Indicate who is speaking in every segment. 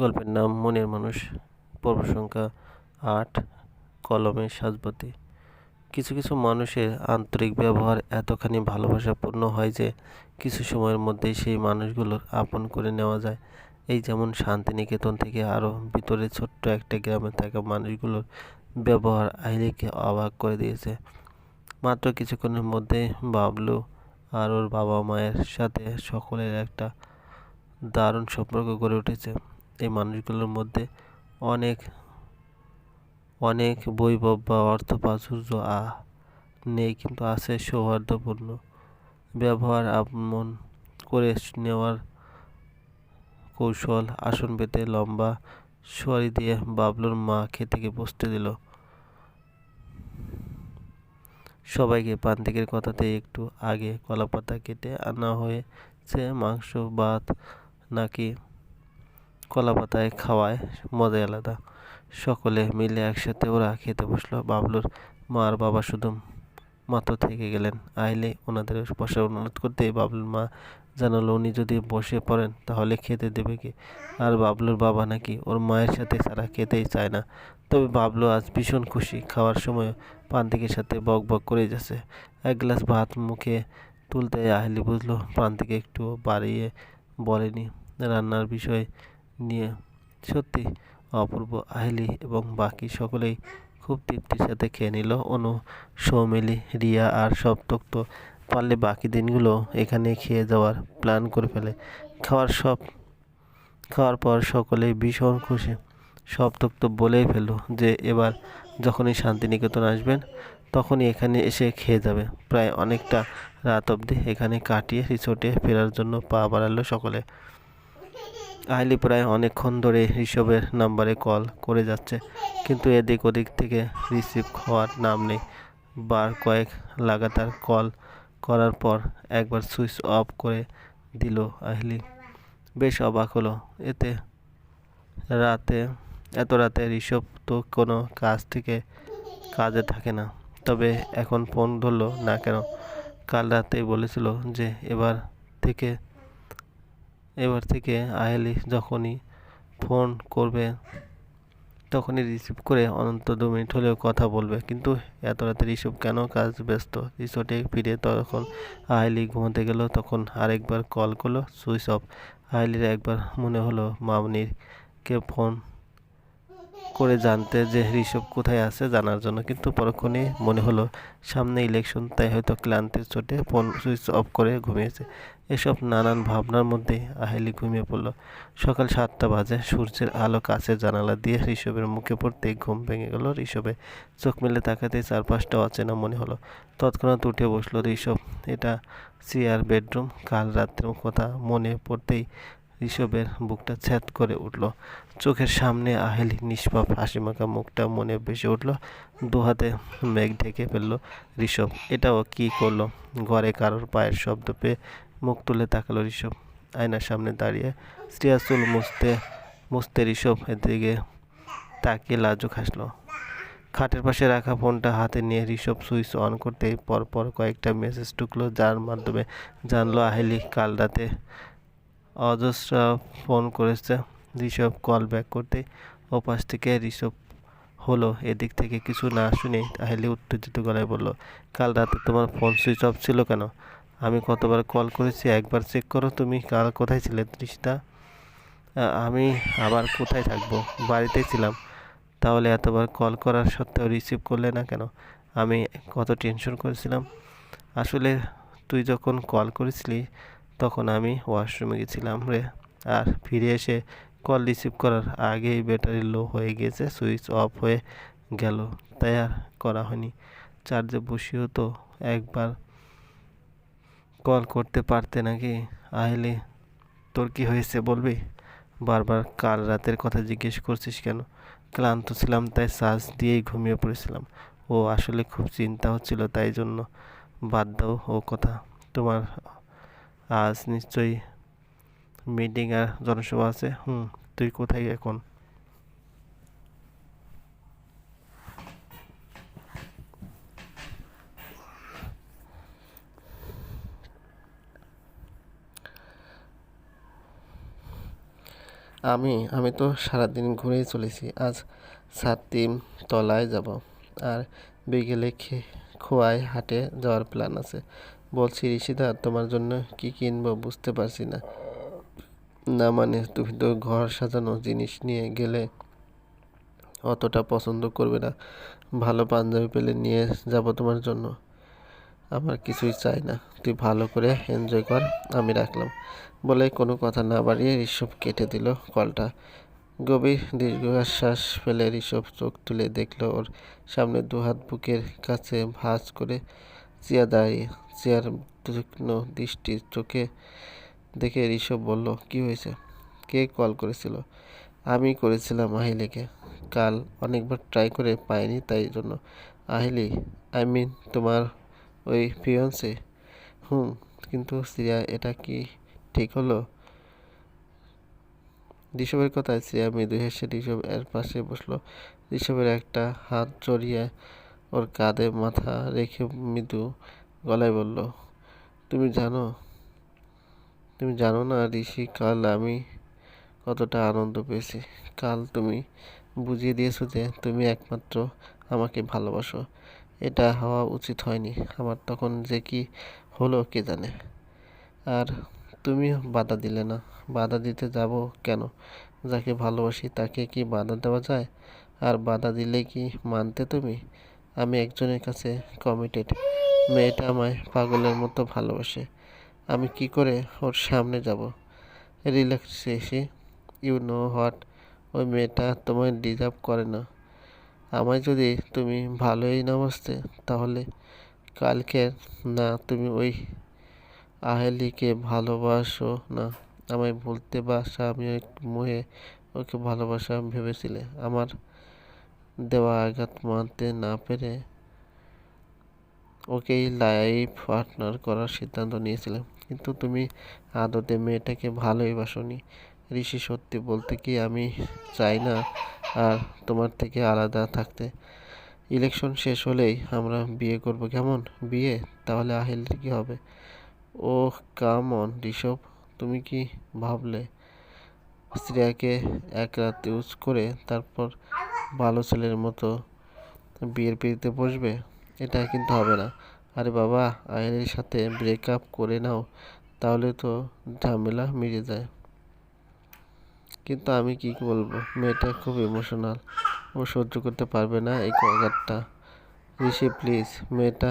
Speaker 1: গল্পের নাম মনের মানুষ, পর্ব সংখ্যা আট, কলমে সাজবতী। কিছু কিছু মানুষের আন্তরিক ব্যবহার এতখানি ভালোবাসাপূর্ণ হয় যে কিছু সময়ের মধ্যেই সেই মানুষগুলোর আপন করে নেওয়া যায়। এই যেমন শান্তিনিকেতন থেকে আরও ভিতরে ছোট্ট একটা গ্রামে থাকা মানুষগুলোর ব্যবহার আইলিকে অবাক করে দিয়েছে। মাত্র কিছুক্ষণের মধ্যে বাবলু আর ওর বাবা মায়ের সাথে সকলের একটা দারুণ সম্পর্ক গড়ে উঠেছে। এই মানুষগুলোর মধ্যে অনেক অনেক বৈভব বা অর্থ প্রাচুর্য নেই কিন্তু আছে সৌহার্দ্যপূর্ণ। ব্যবহার আপন করে নেওয়ার কৌশল, আসন পেতে লম্বা সোয়ারি দিয়ে বাবলুর মা খেতে বসতে দিল। সবাইকে পান্তিকের কথাতে একটু আগে কলাপাতা কেটে আনা হয়েছে, মাংস, ভাত নাকি কলা পাতায় খাওয়ায়, মজাই আলাদা। সকলে মিলে একসাথে ওরা খেতে বসল। বাবলুর মা আর বাবা শুধু মাত্র থেকে গেলেন। আইলে ওনাদের বসার অনুরোধ করতে বাবলুর মা জানালো, উনি যদি বসে পড়েন তাহলে খেতে দেবে কি? আর বাবলুর বাবা নাকি ওর মায়ের সাথে ছাড়া খেতেই চায় না। তবে বাবলু আজ ভীষণ খুশি। খাওয়ার সময় প্রান্তিকের সাথে বক বক করে যাচ্ছে। এক গ্লাস ভাত মুখে তুলতে আহিলি বুঝলো, প্রান্তিকে একটু বাড়িয়ে বলেনি। রান্নার বিষয় নিয়ে। সত্যি, অপূর্ব, আহিলি এবং বাকি সকলেই খুব তৃপ্তির সাথে খেয়ে নিল। অনু, সৌমিলি, রিয়া আর সব তক্ত পারলে বাকি দিনগুলো এখানে খেয়ে যাওয়ার প্ল্যান করে ফেলে। খাওয়ার সব, খাওয়ার পর সকলেই ভীষণ খুশি। সব তক্ত বলেই ফেলল যে এবার যখনই শান্তিনিকেতন আসবেন, তখনই এখানে এসে খেয়ে যাবে। প্রায় অনেকটা রাত অবধি এখানে কাটিয়ে, রিসোর্টে ফেরার জন্য পা বাড়ালো সকলে। আহলি প্রায় অনেকক্ষণ ধরে ঋষভের নাম্বারে কল করে যাচ্ছে। কিন্তু এদিক ওদিক থেকে রিসিভ হওয়ার নাম নেই। বার কয়েক লাগাতার কল করার পর একবার সুইচ অফ করে দিল আহলি। বেশ অবাক হলো। এতে রাতে, এত রাতে ঋষভ তো কোনো কাজ থেকে কাজে থাকে না। তবে এখন ফোন ধরলো না কেন? কাল রাতেই বলেছিল যে এবার থেকে এবার থেকে আহেলি যখনই ফোন করবে, তখনই রিসিভ করে অনন্ত দু মিনিট হলেও কথা বলবে। কিন্তু এত রাতে রিসিভ কেন? কাজ ব্যস্ত। রিসোর্টে ফিরে তখন আহেলি ঘুমাতে গেল, তখন আরেকবার কল করল সুইচ অফ। আহেলির একবার মনে হলো মামনির কে ফোন করে জানতে যে ঋষভ কোথায় আছে জানার জন্য। কিন্তু পরক্ষণে মনে হলো, সামনে ইলেকশন তাই হয়তো ক্লান্তির চোটে ফোন সুইচ অফ করে ঘুমিয়েছে। এসব নানান ভাবনার মধ্যে আহেলি ঘুমিয়ে পড়ল। সকাল সাতটা বাজে, সূর্যের আলো কাছে জানালা দিয়ে ঋষভের মুখে পড়তেই ঘুম ভেঙে গেল ঋষভে। চোখ মেলে তাকাতেই চারপাশটা অচেনা মনে হলো। তৎক্ষণাৎ উঠে বসল ঋষভ। এটা চেয়ার বেডরুম কাল রাত্রের কথা মনে পড়তেই ঋষভের বুকটা ছ্যাদ করে উঠল। চোখের সামনে আহেলি নিষ্পাপ হাসিমাখা মুখটা মনে ভেসে উঠল। দু হাতে মেঘ ঢেকে ফেলল ঋষভ। এটাও কি করল? ঘরে কারোর পায়ের শব্দ পেয়ে মুখ তুলে তাকালো ঋষভ। আয়নার সামনে দাঁড়িয়ে শ্রিয়া চুল মুছতে মুছতে ঋষভ এদিকে তাকিয়ে লাজুক হাসলো। খাটের পাশে রাখা ফোনটা হাতে নিয়ে ঋষভ সুইচ অন করতেই পরপর কয়েকটা মেসেজ ঢুকলো, যার মাধ্যমে জানলো আহেলি কাল রাতে অজস্র ফোন করেছে ঋষভ কল ব্যাক করতে। ওপাশ থেকে ঋষভ হলো, এদিক থেকে কিছু না শুনে তাহলে উত্তেজিত গলায় বলল, কাল রাতে তোমার ফোন সুইচ অফ ছিল কেন? আমি কতবার কল করেছি, একবার চেক করো তুমি, কাল কোথায় ছিলে তৃষ্ণা? আমি আবার কোথায় থাকব? বাড়িতে ছিলাম। তাহলে এতবার কল করার সত্ত্বেও রিসিভ করলে না কেন? আমি কত টেনশন করেছিলাম। আসলে তুই যখন কল করেছিলি তখন আমি ওয়াশরুমে গেছিলাম রে। আর ফিরে এসে কল রিসিভ করার আগেই ব্যাটারি লো হয়ে গেছে সুইচ অফ হয়ে গেল। তাই আর করা হয়নি। চার্জে বসিয়েও তো একবার কল করতে পারতে নাকি? আহলে তোর কি হয়েছে বলবি? বারবার কাল রাতের কথা জিজ্ঞেস করছিস কেন? ক্লান্ত ছিলাম তাই শ্বাস দিয়েই ঘুমিয়ে পড়েছিলাম। ও আসলে খুব চিন্তা হচ্ছিল তাই জন্য বাদ দাও ও কথা। তোমার আজ নিশ্চয়ই মিটিং আর জনসভা আছে। হুম, তুই কোথায় এখন? আমি আমি তো সারাদিন ঘুরেই চলেছি। আজ সাত তলায় যাব। আর বিকেলে খোয়াই হাটে যাওয়ার প্ল্যান আছে। বলছি, ঋষিদা, তোমার জন্য কি কিনবো বুঝতে পারছি না। না মানে তুমি তো ঘর সাজানো জিনিস নিয়ে গেলে অতটা পছন্দ করবে না। ভালো পাঞ্জাবি পেলে নিয়ে যাব তোমার জন্য। আমার কিছুই চাই না। তুই ভালো করে এনজয় কর, আমি রাখলাম। বলে কোনো কথা না বাড়িয়ে ঋষভ কেটে দিল কলটা। গভীর দীর্ঘশ্বাস ফেলে ঋষভ চোখ তুলে দেখল ওর সামনে দুহাত বুকের কাছে ভাঁজ করে চিয়া দাঁড়িয়ে চেয়ার তীক্ষ্ণ দৃষ্টি চোখে দেখে ঋষভ বলল, কি হয়েছে? কে কল করেছিল? আমি করেছিলাম আহিলিকে। কাল অনেকবার ট্রাই করে পাইনি তাই জন্য। আহিলি আই মিন তোমার ওই ফিয়ন্সে হুম, কিন্তু শ্রিয়া, এটা কি ঠিক হলো? ঋষভের কথায় শ্রেয়া মৃদু হেসে ঋষভ এর পাশে বসল। ঋষভের একটা হাত জড়িয়ে ওর কাঁধে মাথা রেখে মৃদু গলায় বলল, তুমি জানো তুমি জানো না ঋষি, কাল আমি কতটা আনন্দ পেয়েছি। কাল তুমি বুঝিয়ে দিয়েছ যে তুমি একমাত্র আমাকে ভালোবাসো। এটা হওয়া উচিত হয়নি। আমার তখন যে কি হলো কে জানে। আর তুমি বাধা দিলে না। বাধা দিতে যাব কেন? যাকে ভালোবাসি তাকে কি বাধা দেওয়া যায়? আর বাধা দিলে কি মানতে তুমি? আমি একজনের কাছে কমিটেড মেয়েটা আমায় পাগলের মতো ভালোবাসে। আমি কি করে ওর সামনে যাব? রিল্যাক্স এসে ইউ নো হোয়াট ওই মেয়েটা তোমায় ডিজার্ভ করে না। আমায় যদি তুমি ভালোই না বাসতে, তাহলে কালকে না তুমি ওই আহেলিকে ভালোবাসো না। আমায় বলতে বা স্বামী মোহে ওকে ভালোবাসা ভেবেছিলে। আমার দেওয়া আঘাত মানতে না পেরে ওকেই লাইফ পার্টনার করার সিদ্ধান্ত নিয়েছিলাম। কিন্তু তুমি আদতে মেয়েটাকে ভালোই বাসনি। ঋষি সত্যি বলতে কি আমি চাই না আর তোমার থেকে আলাদা থাকতে। ইলেকশন শেষ হলেই আমরা বিয়ে করব কেমন? বিয়ে? তাহলে আহিলের কি হবে? ও কাম অন ঋষভ তুমি কি ভাবলে? স্ত্রীয়াকে এক রাত ইউজ করে তারপর ভালো ছেলের মতো বিয়ের পিড়িতে বসবে, এটা কিন্তু হবে না। আরে বাবা আয়ের সাথে ব্রেকআপ করে নাও, তাহলে তো ঝামেলা মিটে যায়। কিন্তু আমি কি বলব মেয়েটা খুব ইমোশনাল ও সহ্য করতে পারবে না এই কগারটা ঋষি প্লিজ মেয়েটা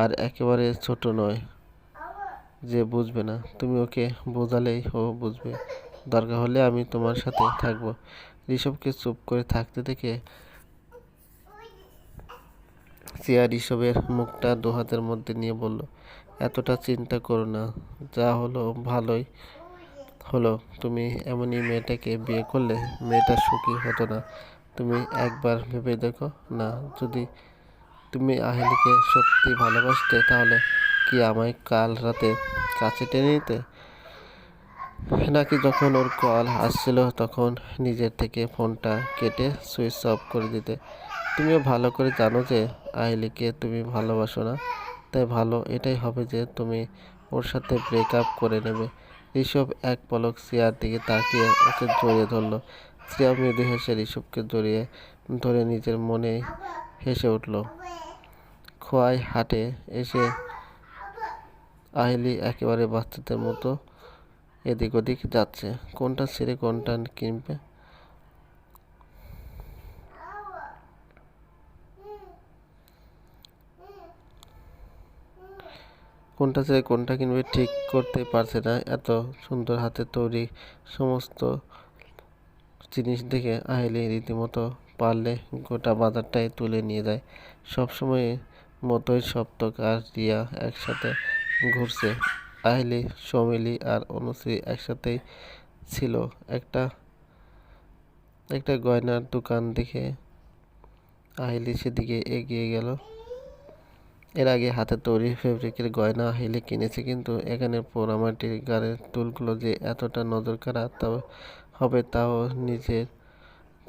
Speaker 1: আর একেবারে ছোট নয়, যে বুঝবে না। তুমি ওকে বোঝালেই ও বুঝবে। দরকার হলে আমি তোমার সাথে থাকব। ঋষভকে চুপ করে থাকতে দেখে সিয়া ঋষভের মুখটা দু হাতের মধ্যে নিয়ে বলল, এতটা চিন্তা করো না, যা হলো ভালোই হলো। তুমি এমনই মেয়েটাকে বিয়ে করলে মেয়েটা সুখী হতো না। তুমি একবার ভেবে দেখো না, যদি তুমি আহিলিকে সত্যি ভালোবাসতে, তাহলে কি আমায় কাল রাতে কাছে টেনে নিতে? নাকি যখন ওর কল আসছিল তখন নিজের থেকে ফোনটা কেটে সুইচ অফ করে দিতে। তুমিও ভালো করে জানো যে আহিলিকে তুমি ভালোবাসো না। তাই ভালো এটাই হবে যে তুমি ওর সাথে ব্রেকআপ করে নেবে। ঋষভ এক পলক শ্রেয়ার দিকে তাকিয়ে ওকে জড়িয়ে ধরলো। শ্রেয়া মৃদু হেসে ঋষভকে জড়িয়ে ধরে নিজের মনে হেসে উঠল। খোয়াই হাটে এসে আহিলি একেবারে বাচ্চাদের মতো এদিক ওদিক যাচ্ছে। কোনটা ছেড়ে কোনটা কিনবে? কোনটা ছেড়ে কোনটা কিনবে ঠিক করতে পারছে না। এত সুন্দর হাতে তৈরি সমস্ত জিনিস দেখে আহিলি রীতিমতো পারলে গোটা বাজারটাই তুলে নিয়ে যায়। সবসময় মতোই সপ্তক আর রিয়া একসাথে ঘুরছে। আহিলি, সমিলি আর অনুশ্রী একসাথেই ছিল। একটা একটা গয়নার দোকান দেখে আহিলি সেদিকে এগিয়ে গেল। এর আগে হাতে তৈরি ফেব্রিকের গয়না আহিলি কিনেছে, কিন্তু এখানে পোড়ামাটির গাড়ির তুলগুলো যে এতটা নজর কাড়া তাও হবে তাও নিজের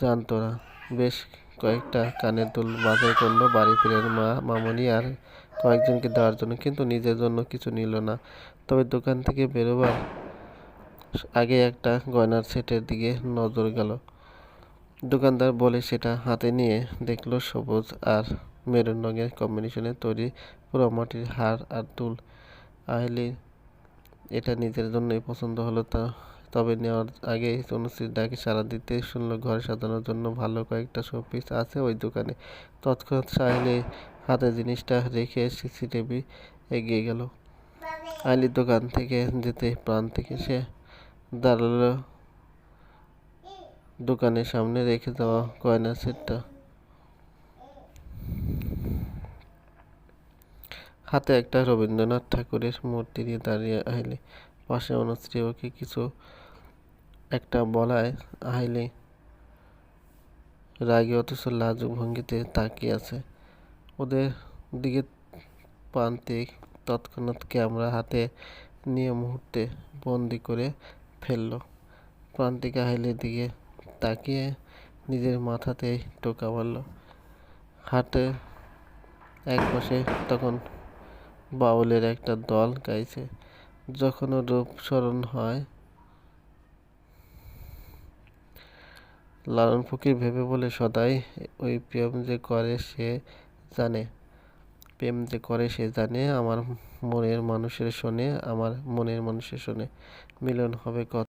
Speaker 1: জানত না। বেশ কয়েকটা কানের দুল বাজার করল, বাড়ি ফিরে মা, মামনি আর কয়েকজনকে দেওয়ার জন্য, কিন্তু নিজের জন্য কিছু নিল না। তবে দোকান থেকে বেরোবার আগে একটা গয়নার সেটের দিকে নজর গেল। দোকানদার বলে সেটা হাতে নিয়ে দেখল সবুজ আর মেরুন রঙের কম্বিনেশনে তৈরি পোড়ামাটির হার আর দুল। আহলি, এটা নিজের জন্যই পছন্দ হলো তা, তবে নেওয়ার আগে তনুশ্রীর ডাকে সারা দিতে শুনলো ঘরে সাজানোর জন্য ভালো কয়েকটা শোপিস আছে ওই দোকানে। তৎক্ষণাৎ সাহেলি হাতে জিনিসটা রেখে সিসিটিভি এগিয়ে গেল। আইলির দোকান থেকে যেতে প্রাণ থেকে সে দাঁড়াল দোকানের সামনে রেখে দেওয়া গয়নার সেটটা হাতে একটা রবীন্দ্রনাথ ঠাকুরের মূর্তি নিয়ে দাঁড়িয়ে আহিলি পাশে অনুশ্রী ওকে কিছু একটা বলায় আহিলি রাগে অথচ লাজুক ভঙ্গিতে তাকিয়ে আছে। ওদের দিকে প্রান্তিক তৎক্ষণাৎ ক্যামেরা হাতে নিয়ে মুহূর্তে বন্দি করে ফেলল। প্রান্তিক আহিলের দিকে তাকিয়ে নিজের মাথাতেই টোকা মারল। হাতে এক পাশে তখন বাউলের একটা দল গাইছে, যখন রূপ স্মরণ হয়। লালন ফকির ভেবে বলে, সদাই ওই প্রেম যে করে সে জানে। প্রেম যে করে সে জানে, আমার মনের মানুষের শোনে, আমার মনের মানুষের শোনে মিলন হবে কত